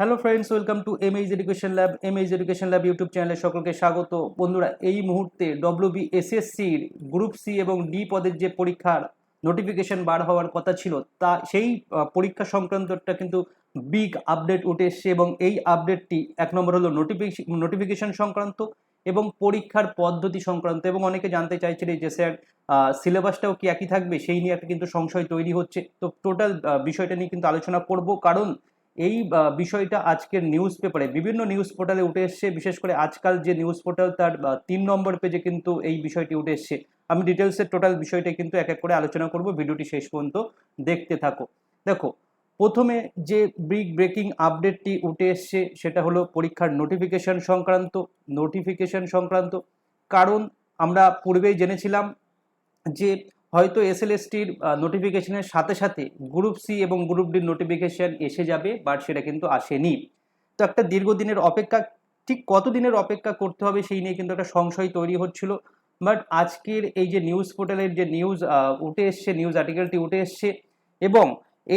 Hello friends welcome to M H education lab M H education lab YouTube চ্যানেলে সকলকে স্বাগত। বন্ধুরা, এই মুহূর্তে ডব্লিউবি এসএসসির গ্রুপ সি এবং ডি পদের যে পরীক্ষার নোটিফিকেশন বার হওয়ার কথা ছিল, তা সেই পরীক্ষা সংক্রান্তটা কিন্তু বিগ আপডেট উঠে এসছে এবং এই আপডেটটি এক নম্বর হলো নোটিফিকেশন সংক্রান্ত এবং পরীক্ষার পদ্ধতি সংক্রান্ত এবং অনেকে জানতে চাইছিলেন যে স্যার সিলেবাসটাও কি একই থাকবে? সেই নিয়ে একটা কিন্তু সংশয় তৈরি হচ্ছে। তো টোটাল বিষয়টা নিয়ে কিন্তু আলোচনা করব। কারণ এই বিষয়টা আজকের নিউজ পেপারে বিভিন্ন নিউজ পোর্টালে উঠে এসছে, বিশেষ করে আজকাল যে নিউজ পোর্টাল তার তিন নম্বর পেজে কিন্তু এই বিষয়টি উঠে এসছে। আমি ডিটেলসের টোটাল বিষয়টা কিন্তু এক এক করে আলোচনা করব, ভিডিওটি শেষ পর্যন্ত দেখতে থাকো। দেখো, প্রথমে যে ব্রিক ব্রেকিং আপডেটটি উঠে এসছে, সেটা হলো পরীক্ষার নোটিফিকেশন সংক্রান্ত নোটিফিকেশন সংক্রান্ত। কারণ আমরা পূর্বেই জেনেছিলাম যে হয়তো এসএলএসটির নোটিফিকেশনের সাথে সাথে গ্রুপ সি এবং গ্রুপ ডির নোটিফিকেশন এসে যাবে বাট সেটা কিন্তু আসেনি। তো একটা দীর্ঘদিনের অপেক্ষা, ঠিক কতদিনের অপেক্ষা করতে হবে সেই নিয়ে কিন্তু একটা সংশয় তৈরি হচ্ছিল। বাট আজকের এই যে নিউজ পোর্টালের যে নিউজ উঠে এসছে নিউজ আর্টিকেলটি উঠে এসছে, এবং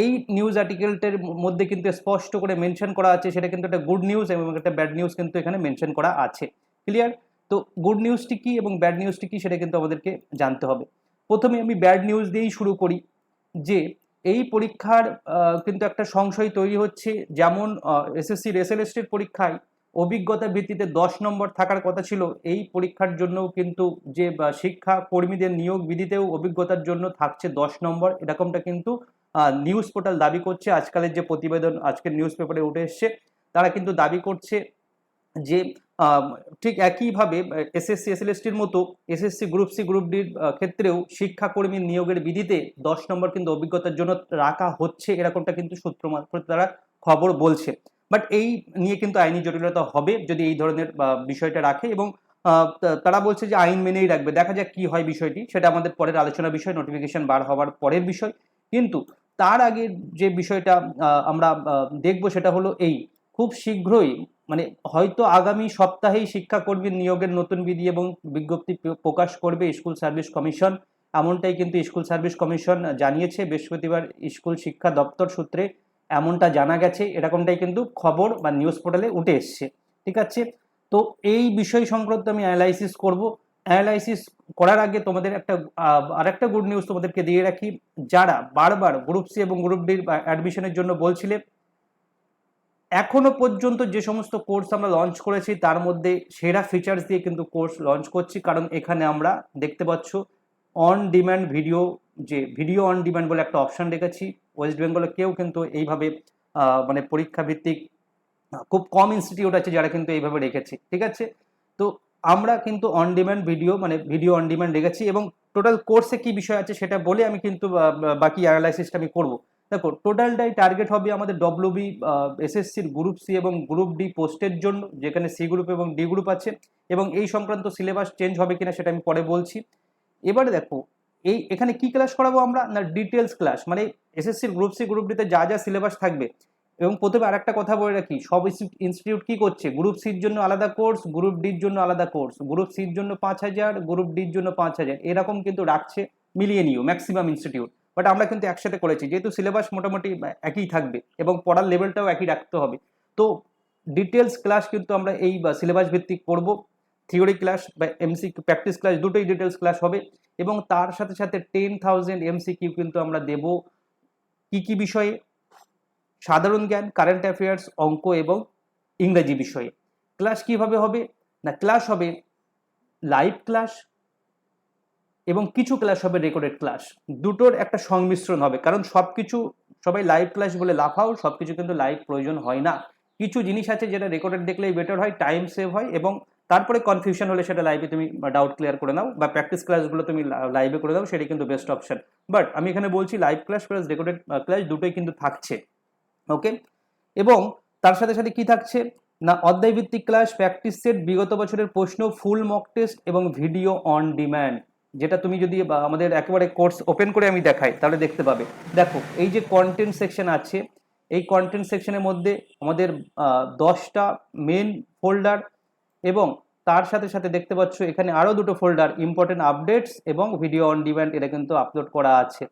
এই নিউজ আর্টিকেলটার মধ্যে কিন্তু স্পষ্ট করে মেনশন করা আছে, সেটা কিন্তু একটা গুড নিউজ এবং একটা ব্যাড নিউজ কিন্তু এখানে মেনশন করা আছে। ক্লিয়ার তো গুড নিউজটি কী এবং ব্যাড নিউজটি কী সেটা কিন্তু আমাদেরকে জানতে হবে। প্রথমে আমি ব্যাড নিউজ দিয়েই শুরু করি যে এই পরীক্ষার কিন্তু একটা সংশয় তৈরি হচ্ছে। যেমন এসএসসির এসএলএসটির পরীক্ষায় অভিজ্ঞতা ভিত্তিতে দশ নম্বর থাকার কথা ছিল। এই পরীক্ষার জন্যও কিন্তু যে শিক্ষা কর্মীদের নিয়োগ বিধিতেও অভিজ্ঞতার জন্য থাকছে দশ নম্বর। এরকমটা কিন্তু নিউজ পোর্টাল দাবি করছে। আজকালের যে প্রতিবেদন, আজকের নিউজ পেপারে উঠে এসছে, তারা কিন্তু দাবি করছে যে ঠিক একইভাবে এসএসসি এসএলএসটির মতো এসএসসি গ্রুপ সি, গ্রুপ ডির ক্ষেত্রেও শিক্ষাকর্মী নিয়োগের বিধিতে দশ নম্বর কিন্তু অভিজ্ঞতার জন্য রাখা হচ্ছে, এরকমটা কিন্তু সূত্র মারফত তারা খবর বলছে। বাট এই নিয়ে কিন্তু আইনি জটিলতা হবে যদি এই ধরনের বিষয়টা রাখে এবং তারা বলছে যে আইন মেনেই রাখবে। দেখা যাক কি হয় বিষয়টি, সেটা আমাদের পরের আলোচনা বিষয় নোটিফিকেশন বার হওয়ার পরের বিষয়। কিন্তু তার আগে যে বিষয়টা আমরা দেখব সেটা হলো এই, খুব শীঘ্রই মানে হয়তো আগামী সপ্তাহেই শিক্ষাকর্মী নিয়োগের নতুন বিধি এবং বিজ্ঞপ্তি প্রকাশ করবে স্কুল সার্ভিস কমিশন। এমনটাই কিন্তু স্কুল সার্ভিস কমিশন জানিয়েছে। বৃহস্পতিবার স্কুল শিক্ষা দপ্তর সূত্রে এমনটা জানা গেছে। এরকমটাই কিন্তু খবর বা নিউজ পোর্টালে উঠে এসছে। ঠিক আছে? তো এই বিষয় সংক্রান্ত আমি অ্যানালাইসিস করব। অ্যানালাইসিস করার আগে তোমাদের একটা আর একটা গুড নিউজ তোমাদেরকে দিয়ে রাখি। যারা বারবার গ্রুপ সি এবং গ্রুপ ডির অ্যাডমিশনের জন্য বলছিলে এখনও পর্যন্ত যে সমস্ত কোর্স আমরা লঞ্চ করেছি, তার মধ্যে সেরা ফিচার্স দিয়ে কিন্তু কোর্স লঞ্চ করছি। কারণ এখানে আমরা দেখতে পাচ্ছ অন ডিম্যান্ড ভিডিও যে ভিডিও অন ডিম্যান্ড বলে একটা অপশন রেখেছি। ওয়েস্ট বেঙ্গলে কেউ কিন্তু এইভাবে মানে পরীক্ষা ভিত্তিক খুব কম ইনস্টিটিউট আছে যারা কিন্তু এইভাবে রেখেছে, ঠিক আছে? তো আমরা কিন্তু অন ডিম্যান্ড ভিডিও মানে ভিডিও অন ডিম্যান্ড রেখেছি এবং টোটাল কোর্সে কি বিষয় আছে সেটা বলে আমি কিন্তু বাকি অ্যানালাইসিসটা আমি করব। দেখো টোটালটাই টার্গেট হবে আমাদের ডব্লিউবি এসএসসির গ্রুপ সি এবং গ্রুপ ডি পোস্টের জন্য, যেখানে সি গ্রুপ এবং ডি গ্রুপ আছে, এবং এই সংক্রান্ত সিলেবাস চেঞ্জ হবে কিনা সেটা আমি পরে বলছি। এবারে দেখো, এই, এখানে কি ক্লাস করাবো আমরা? না ডিটেলস ক্লাস মানে এসএসসির গ্রুপ সি গ্রুপ ডিতে যা যা সিলেবাস থাকবে। এবং প্রথমে আরেকটা কথা বলে রাখি, সব ইনস্টিটিউট কি করছে? গ্রুপ সির জন্য আলাদা কোর্স গ্রুপ ডির জন্য আলাদা কোর্স গ্রুপ সির জন্য পাঁচ হাজার গ্রুপ ডির জন্য পাঁচ হাজার, এরকম কিন্তু রাখছে, মিলিয়ে নিও ম্যাক্সিমাম ইনস্টিটিউট বাট আমরা কিন্তু একসাথে করেছি। যেহেতু সিলেবাস মোটামুটি একই থাকবে এবং পড়ার লেভেলটাও একই রাখতে হবে। তো ডিটেলস ক্লাস কিন্তু আমরা এই সিলেবাস ভিত্তিক করব থিওরি ক্লাস বা এমসি প্র্যাকটিস ক্লাস দুটোই ডিটেলস ক্লাস হবে এবং তার সাথে সাথে টেন থাউজেন্ড এমসি কিউ কিন্তু আমরা দেব। কি কি বিষয়ে? সাধারণ জ্ঞান কারেন্ট অ্যাফেয়ার্স অঙ্ক এবং ইংরাজি বিষয়ে। ক্লাস কীভাবে হবে? না ক্লাস হবে লাইভ ক্লাস এবং কিছু ক্লাস হবে রেকর্ডেড ক্লাস দুটোর একটা সংমিশ্রণ হবে, কারণ সব কিছু সবাই লাইভ ক্লাস বলে লাফাও সব কিছু কিন্তু লাইভ প্রয়োজন হয় না। কিছু জিনিস আছে যেটা রেকর্ডেড দেখলেই বেটার হয় টাইম সেভ হয় এবং তারপরে কনফিউশন হলে সেটা লাইভে তুমি ডাউট ক্লিয়ার করে নাও বা প্র্যাকটিস ক্লাসগুলো তুমি লাইভে করে দাও, সেটাই কিন্তু বেস্ট অপশন বাট আমি এখানে বলছি live class plus recorded class দুটোই কিন্তু থাকছে ওকে এবং তার সাথে সাথে কি থাকছে? না অধ্যায় ভিত্তিক ক্লাস প্র্যাকটিস সেট বিগত বছরের প্রশ্ন ফুল মক টেস্ট এবং ভিডিও অন ডিম্যান্ড যেটা তুমি যদি আমাদের একেবারে কোর্স ওপেন করে আমি দেখাই, তাহলে দেখতে পাবে। দেখো, এই যে কন্টেন্ট সেকশন আছে, এই কন্টেন্ট সেকশনের মধ্যে আমাদের দশটা মেন ফোল্ডার এবং তার সাথে সাথে দেখতে পাচ্ছ এখানে আরও দুটো ফোল্ডার ইম্পর্টেন্ট আপডেটস এবং ভিডিও অন ডিম্যান্ড এটা কিন্তু আপলোড করা আছে।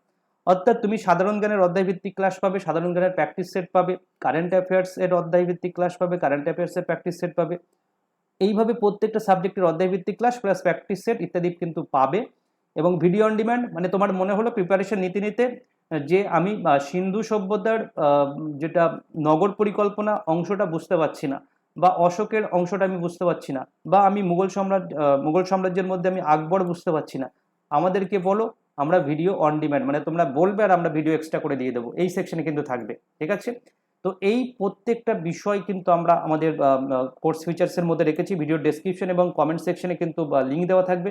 অর্থাৎ তুমি সাধারণ জ্ঞানের অধ্যায় ভিত্তিক ক্লাস পাবে, সাধারণ জ্ঞানের প্র্যাকটিস সেট পাবে কারেন্ট অ্যাফেয়ার্স এর অধ্যায় ভিত্তিক ক্লাস পাবে কারেন্ট অ্যাফেয়ার্স এর প্র্যাকটিস সেট পাবে। এইভাবে প্রত্যেকটা সাবজেক্টের অধ্যায় ভিত্তিক ক্লাস প্লাস প্র্যাকটিস সেট ইত্যাদি কিন্তু পাবে। এবং ভিডিও অন ডিম্যান্ড মানে তোমার মনে হলো প্রিপারেশন নিতে নিতে, যে আমি সিন্ধু সভ্যতার যেটা নগর পরিকল্পনা অংশটা বুঝতে পারছি না, বা অশোকের অংশটা আমি বুঝতে পারছি না, বা আমি মুঘল সম্রাট মুঘল সাম্রাজ্যের মধ্যে আমি আকবর বুঝতে পারছি না, আমাদেরকে বলো আমরা ভিডিও অন ডিম্যান্ড মানে তোমরা বলবে আর আমরা ভিডিও এক্সট্রা করে দিয়ে দেবো। এই সেকশনে কিন্তু থাকবে, ঠিক আছে? তো এই প্রত্যেকটা বিষয় কিন্তু আমরা আমাদের কোর্স ফিচার্সের মধ্যে রেখেছি। ভিডিও ডেসক্রিপশন এবং কমেন্ট সেকশনে কিন্তু লিঙ্ক দেওয়া থাকবে।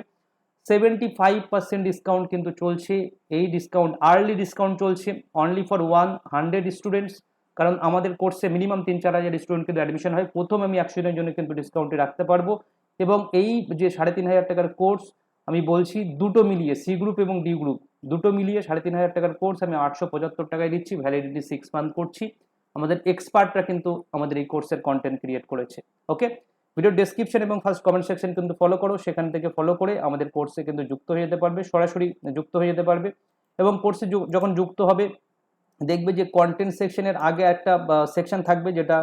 সেভেন্টি ফাইভ পার্সেন্ট ডিসকাউন্ট কিন্তু চলছে। এই ডিসকাউন্ট আর্লি ডিসকাউন্ট চলছে। Only for one hundred students কারণ আমাদের কোর্সে মিনিমাম তিন চার হাজার স্টুডেন্ট কিন্তু অ্যাডমিশন হয়। প্রথম আমি একশো জনের জন্য কিন্তু ডিসকাউন্টে রাখতে পারব। এবং এই যে সাড়ে তিন হাজার টাকার কোর্স আমি বলছি দুটো মিলিয়ে সি গ্রুপ এবং ডি গ্রুপ দুটো মিলিয়ে সাড়ে তিন হাজার টাকার কোর্স আমি আটশো পঁচাত্তর টাকায় দিচ্ছি। ভ্যালিডিটি সিক্স মান্থ করছি। আমাদের এক্সপার্টরা কিন্তু আমাদের এই কোর্সের কন্টেন্ট ক্রিয়েট করেছে ওকে ভিডিও ডেসক্রিপশন এবং ফার্স্ট কমেন্ট সেকশন কিন্তু ফলো করো, সেখান থেকে ফলো করে আমাদের কোর্সে কিন্তু যুক্ত হয়ে যেতে পারবে, সরাসরি যুক্ত হয়ে যেতে পারবে এবং কোর্সে যখন যুক্ত হবে, দেখবে যে কন্টেন্ট সেকশনের আগে একটা সেকশন থাকবে যেটা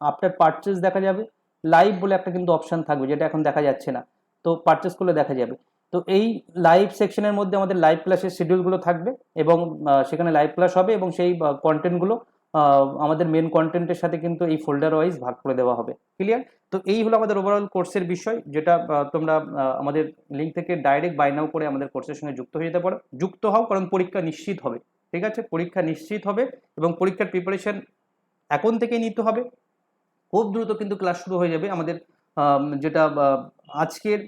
আফটার পারচেস দেখা যাবে লাইভ বলে একটা কিন্তু অপশন থাকবে যেটা এখন দেখা যাচ্ছে না, তো পারচেস করলে দেখা যাবে। তো এই লাইভ সেকশনের মধ্যে আমাদের লাইভ ক্লাসের শিডিউলগুলো থাকবে এবং সেখানে লাইভ ক্লাস হবে এবং সেই কন্টেন্টগুলো আমাদের মেন কন্টেন্টের সাথে কিন্তু এই ফোল্ডার ওয়াইজ ভাগ করে দেওয়া হবে। ক্লিয়ার তো এই হলো আমাদের ওভারঅল কোর্সের বিষয়, যেটা তোমরা আমাদের লিঙ্ক থেকে ডাইরেক্ট বাই নাও করে আমাদের কোর্সের সঙ্গে যুক্ত হয়ে যেতে পারো। যুক্ত হও, কারণ পরীক্ষা নিশ্চিত হবে, ঠিক আছে? পরীক্ষা নিশ্চিত হবে এবং পরীক্ষার প্রিপারেশন এখন থেকেই নিতে হবে। খুব দ্রুত কিন্তু ক্লাস শুরু হয়ে যাবে আমাদের যেটা আজকের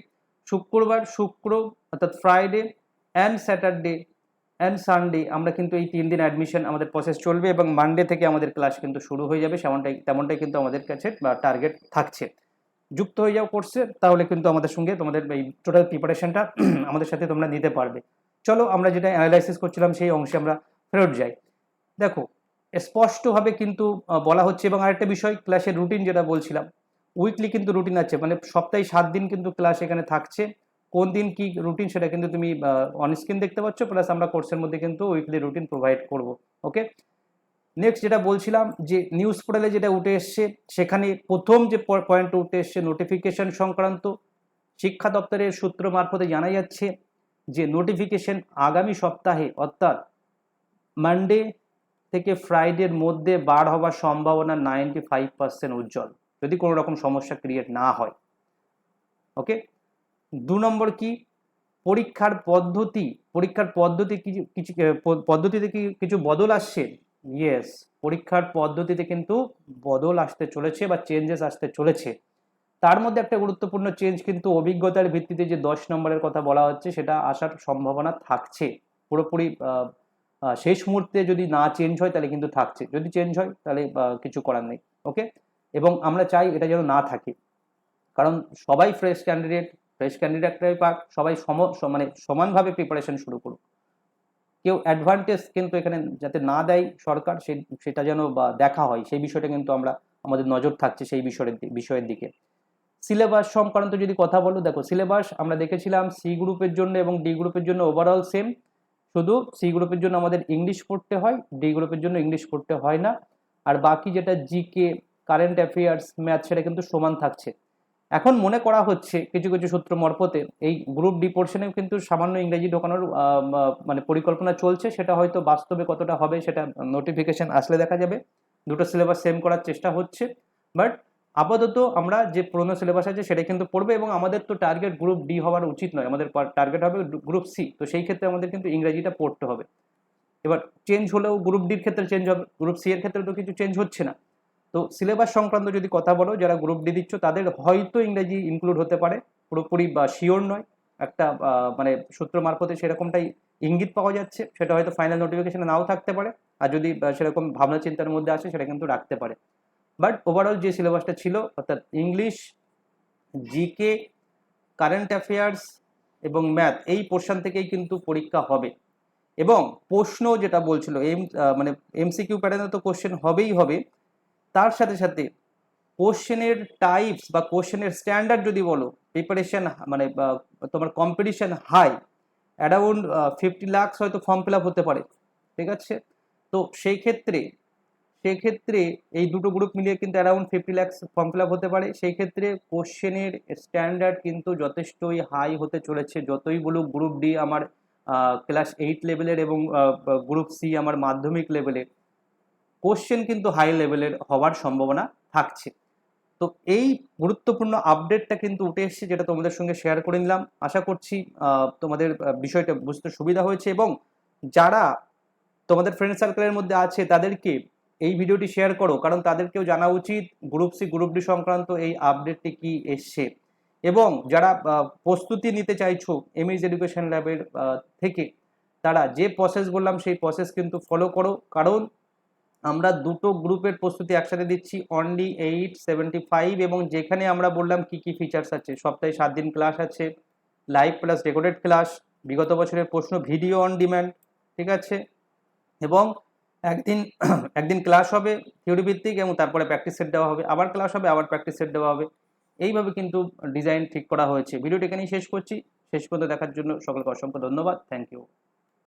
শুক্রবার, শুক্র, অর্থাৎ Friday and Saturday and Sunday আমরা কিন্তু এই তিন দিন অ্যাডমিশন আমাদের প্রসেস চলবে এবং মানডে থেকে আমাদের ক্লাস কিন্তু শুরু হয়ে যাবে, সেমনটাই, তেমনটাই কিন্তু আমাদের কাছে টার্গেট থাকছে। যুক্ত হয়ে যাও কোর্সে তাহলে কিন্তু আমাদের সঙ্গে তোমাদের এই টোটাল প্রিপারেশনটা আমাদের সাথে তোমরা নিতে পারবে। চলো আমরা যেটা অ্যানালাইসিস করছিলাম, সেই অংশে আমরা ফেরত যাই। দেখো, স্পষ্টভাবে কিন্তু বলা হচ্ছে এবং আরেকটা বিষয় ক্লাসের রুটিন যেটা বলছিলাম উইকলি কিন্তু রুটিন আছে মানে সপ্তাহে সাত দিন কিন্তু ক্লাস এখানে থাকছে। কোন দিন কি রুটিন সেটা কিন্তু তুমি অন স্ক্রিন দেখতে পাচ্ছ প্লাস আমরা কোর্সের মধ্যে কিন্তু উইকলি রুটিন প্রোভাইড করব ওকে নেক্সট যেটা বলছিলাম যে নিউজ পোর্টালে যেটা উঠে এসছে, সেখানে প্রথম যে পয়েন্ট উঠে এসছে নোটিফিকেশন সংক্রান্ত, শিক্ষা দপ্তরের সূত্র মারফতে জানা যাচ্ছে যে নোটিফিকেশন আগামী সপ্তাহে, অর্থাৎ মানডে থেকে ফ্রাইডের মধ্যে বার হওয়ার সম্ভাবনা নাইনটি ফাইভ পার্সেন্ট উজ্জ্বল, যদি কোনো রকম সমস্যা ক্রিয়েট না হয় ওকে দু নম্বর কি? পরীক্ষার পদ্ধতি পরীক্ষার পদ্ধতি কিছু পদ্ধতিতে কি কিছু বদল আসছে? ইয়েস পরীক্ষার পদ্ধতিতে কিন্তু বদল আসতে চলেছে বা চেঞ্জেস আসতে চলেছে। তার মধ্যে একটা গুরুত্বপূর্ণ চেঞ্জ কিন্তু অভিজ্ঞতার ভিত্তিতে যে দশ নম্বরের কথা বলা হচ্ছে, সেটা আসার সম্ভাবনা থাকছে। পুরোপুরি শেষ মুহূর্তে যদি না চেঞ্জ হয়, তাহলে কিন্তু থাকছে। যদি চেঞ্জ হয়, তাহলে কিছু করার নেই। ওকে এবং আমরা চাই এটা যেন না থাকে। কারণ সবাই ফ্রেশ ক্যান্ডিডেট ফ্রেশ ক্যান্ডিডেটরাই পাক সবাই সম মানে সমানভাবে প্রিপারেশন শুরু করুক। কেউ অ্যাডভান্টেজ কিন্তু এখানে যাতে না দেয় সরকার সেটা যেন বা দেখা হয়, সেই বিষয়টা কিন্তু আমরা, আমাদের নজর থাকছে সেই বিষয়ের বিষয়ের দিকে। সিলেবাস সংক্রান্ত যদি কথা বলো, দেখো সিলেবাস আমরা দেখেছিলাম সি গ্রুপের জন্য এবং ডি গ্রুপের জন্য ওভারঅল সেম শুধু সি গ্রুপের জন্য আমাদের ইংলিশ পড়তে হয় ডি গ্রুপের জন্য ইংলিশ পড়তে হয় না। আর বাকি যেটা জিকে কারেন্ট অ্যাফেয়ার্স ম্যাথ সেটা কিন্তু সমান থাকছে। এখন মনে করা হচ্ছে কিছু কিছু সূত্র মারফতে এই গ্রুপ ডি পোর্শনেও কিন্তু সামান্য ইংরেজি ঢোকানোর মানে পরিকল্পনা চলছে। সেটা হয়তো বাস্তবে কতটা হবে সেটা নোটিফিকেশন আসলে দেখা যাবে। দুটো সিলেবাস সেম করার চেষ্টা হচ্ছে। বাট আপাতত আমরা যে পুরোনো সিলেবাস আছে সেটা কিন্তু পড়বে এবং আমাদের তো টার্গেট গ্রুপ ডি হওয়ার উচিত নয়। আমাদের টার্গেট হবে গ্রুপ সি তো সেই ক্ষেত্রে আমাদের কিন্তু ইংরেজিটা পড়তে হবে। এবার চেঞ্জ হলেও গ্রুপ ডির ক্ষেত্রে চেঞ্জ হবে। গ্রুপ সি এর ক্ষেত্রে তো কিছু চেঞ্জ হচ্ছে না। তো সিলেবাস সংক্রান্ত যদি কথা বলো, যারা গ্রুপ ডি দিচ্ছ, তাদের হয়তো ইংরেজি ইনক্লুড হতে পারে। পুরোপুরি বা শিওর নয়। একটা মানে সূত্র মারফতে সেরকমটাই ইঙ্গিত পাওয়া যাচ্ছে। সেটা হয়তো ফাইনাল নোটিফিকেশনে নাও থাকতে পারে। আর যদি সেরকম ভাবনা চিন্তার মধ্যে আসে, সেটা কিন্তু রাখতে পারে। বাট ওভারঅল যে সিলেবাসটা ছিল, অর্থাৎ ইংলিশ জিকে কারেন্ট অ্যাফেয়ার্স এবং ম্যাথ এই পোর্শন থেকেই কিন্তু পরীক্ষা হবে। এবং প্রশ্ন যেটা বলছিল এম মানে এমসিকিউ প্যাটার্নে তো কোশ্চেন হবেই হবে। তার সাথে সাথে কোশ্চেনের টাইপস বা কোশ্চেনের স্ট্যান্ডার্ড যদি বলো প্রিপারেশন মানে তোমার competition high around fifty lakhs হয়তো ফর্ম ফিল হতে পারে, ঠিক আছে? তো সেই ক্ষেত্রে সেক্ষেত্রে এই দুটো গ্রুপ মিলিয়ে কিন্তু around fifty lakhs form fill হতে পারে। সেই ক্ষেত্রে কোশ্চেনের স্ট্যান্ডার্ড কিন্তু যথেষ্টই হাই হতে চলেছে। যতই বলুক গ্রুপ ডি আমার ক্লাস এইট লেভেলের এবং গ্রুপ সি আমার মাধ্যমিক লেভেলের কোশ্চেন কিন্তু হাই লেভেলের হওয়ার সম্ভাবনা থাকছে। তো এই গুরুত্বপূর্ণ আপডেটটা কিন্তু উঠে এসেছে যেটা তোমাদের সঙ্গে শেয়ার করে নিলাম। আশা করছি তোমাদের বিষয়টা বুঝতে সুবিধা হয়েছে এবং যারা তোমাদের ফ্রেন্ড সার্কেলের মধ্যে আছে তাদেরকে এই ভিডিওটি শেয়ার করো, কারণ তাদেরকেও জানা উচিত গ্রুপ সি গ্রুপ ডি সংক্রান্ত এই আপডেটটি কি এসছে। এবং যারা প্রস্তুতি নিতে চাইছো এমএইচ এডুকেশন ল্যাবের থেকে, তারা যে প্রসেস বললাম সেই প্রসেস কিন্তু ফলো করো। কারণ আমরা দুটো গ্রুপের প্রস্তুতি একসাথে দিচ্ছি অনলি এইট সেভেন্টি ফাইভ এবং যেখানে আমরা বললাম কি কি ফিচার্স আছে, সপ্তাহে সাত দিন ক্লাস আছে লাইভ প্লাস রেকর্ডেড ক্লাস বিগত বছরের প্রশ্ন ভিডিও অন ডিম্যান্ড ঠিক আছে? এবং একদিন একদিন ক্লাস হবে থিওরি ভিত্তিক এবং তারপরে প্র্যাকটিস সেট দেওয়া হবে, আবার ক্লাস হবে, আবার প্র্যাকটিস সেট দেওয়া হবে। এইভাবে কিন্তু ডিজাইন ঠিক করা হয়েছে। ভিডিওটি এখানেই শেষ করছি। শেষ পর্যন্ত দেখার জন্য সকলকে অসংখ্য ধন্যবাদ। Thank you